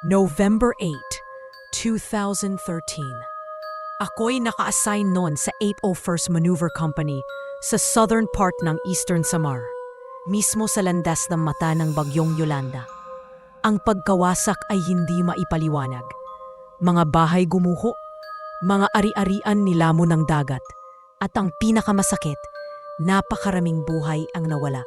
November 8, 2013. Ako'y naka-assign noon sa 801st Maneuver Company sa southern part ng Eastern Samar, mismo sa landas ng mata ng bagyong Yolanda. Ang pagkawasak ay hindi maipaliwanag. Mga bahay gumuho, mga ari-arian nilamo ng dagat, at ang pinakamasakit, napakaraming buhay ang nawala.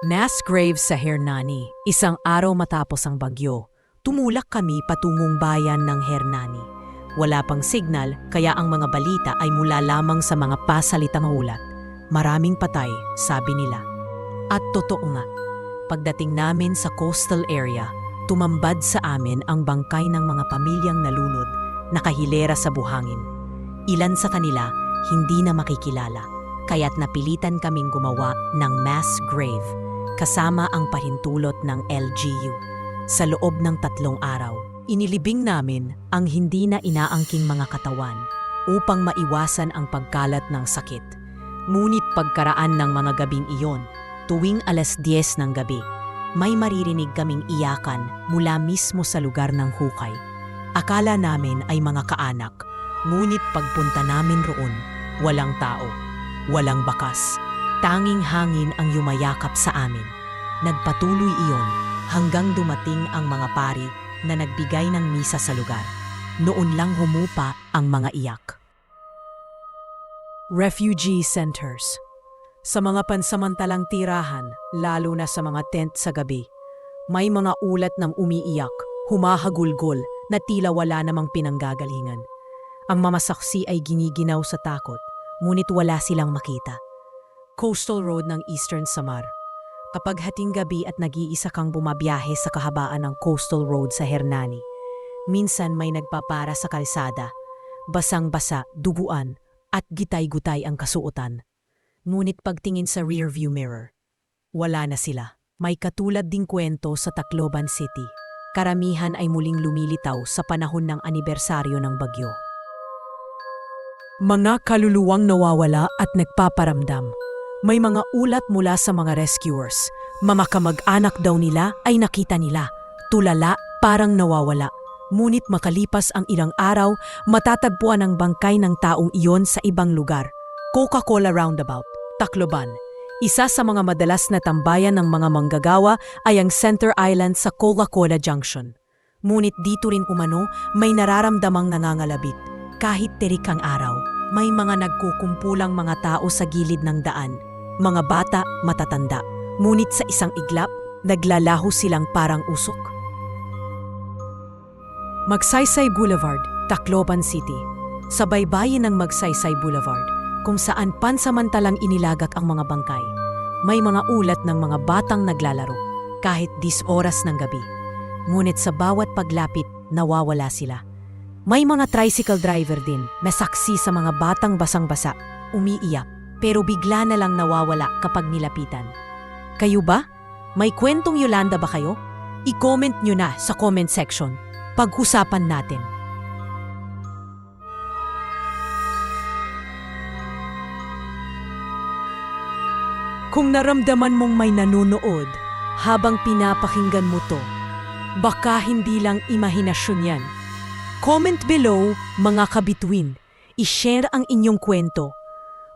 Mass grave sa Hernani, isang araw matapos ang bagyo. Tumulak kami patungong bayan ng Hernani. Wala pang signal, kaya ang mga balita ay mula lamang sa mga pasalitang ulat. Maraming patay, sabi nila. At totoo nga, pagdating namin sa coastal area, tumambad sa amin ang bangkay ng mga pamilyang nalunod, nakahilera sa buhangin. Ilan sa kanila hindi na makikilala, kaya't napilitan kaming gumawa ng mass grave kasama ang pahintulot ng LGU. Sa loob ng tatlong araw, inilibing namin ang hindi na inaangking mga katawan upang maiwasan ang pagkalat ng sakit. Ngunit pagkaraan ng mga gabing iyon, tuwing alas 10 ng gabi, may maririnig kaming iyakan mula mismo sa lugar ng hukay. Akala namin ay mga kaanak, ngunit pagpunta namin roon, walang tao, walang bakas. Tanging hangin ang yumayakap sa amin. Nagpatuloy iyon hanggang dumating ang mga pari na nagbigay ng misa sa lugar. Noon lang humupa ang mga iyak. Refugee Centers Sa mga pansamantalang tirahan, lalo na sa mga tent sa gabi, may mga ulat ng umiiyak, humahagulgol na tila wala namang pinanggagalingan. Ang mamasaksi ay giniginaw sa takot, ngunit wala silang makita. Coastal Road ng Eastern Samar. Kapag hating gabi at nag-iisa kang bumabiyahe sa kahabaan ng Coastal Road sa Hernani, minsan may nagpapara sa kalsada, basang-basa, duguan, at gitay-gutay ang kasuotan. Ngunit pagtingin sa rearview mirror, wala na sila. May katulad ding kwento sa Tacloban City. Karamihan ay muling lumilitaw sa panahon ng anibersaryo ng bagyo. Mga kaluluwang nawawala at nagpaparamdam. May mga ulat mula sa mga rescuers. Mga kamag-anak daw nila ay nakita nila. Tulala, parang nawawala. Ngunit makalipas ang ilang araw, matatagpuan ang bangkay ng taong iyon sa ibang lugar. Coca-Cola Roundabout, Tacloban. Isa sa mga madalas na tambayan ng mga manggagawa ay ang Center Island sa Coca-Cola Junction. Ngunit dito rin umano may nararamdamang nangangalabit. Kahit terik ang araw, may mga nagkukumpulang mga tao sa gilid ng daan. Mga bata, matatanda. Ngunit sa isang iglap, naglalaho silang parang usok. Magsaysay Boulevard, Tacloban City. Sa baybayin ng Magsaysay Boulevard, kung saan pansamantalang inilagak ang mga bangkay, may mga ulat ng mga batang naglalaro kahit 10 oras ng gabi. Ngunit sa bawat paglapit, nawawala sila. May mga tricycle driver din na saksi sa mga batang basang-basa, umiiyak, pero bigla na lang nawawala kapag nilapitan. Kayo ba? May kwentong Yolanda ba kayo? I-comment nyo na sa comment section. Pag-usapan natin. Kung naramdaman mong may nanonood habang pinapakinggan mo to, baka hindi lang imahinasyon yan. Comment below, mga kabituin. I-share ang inyong kwento.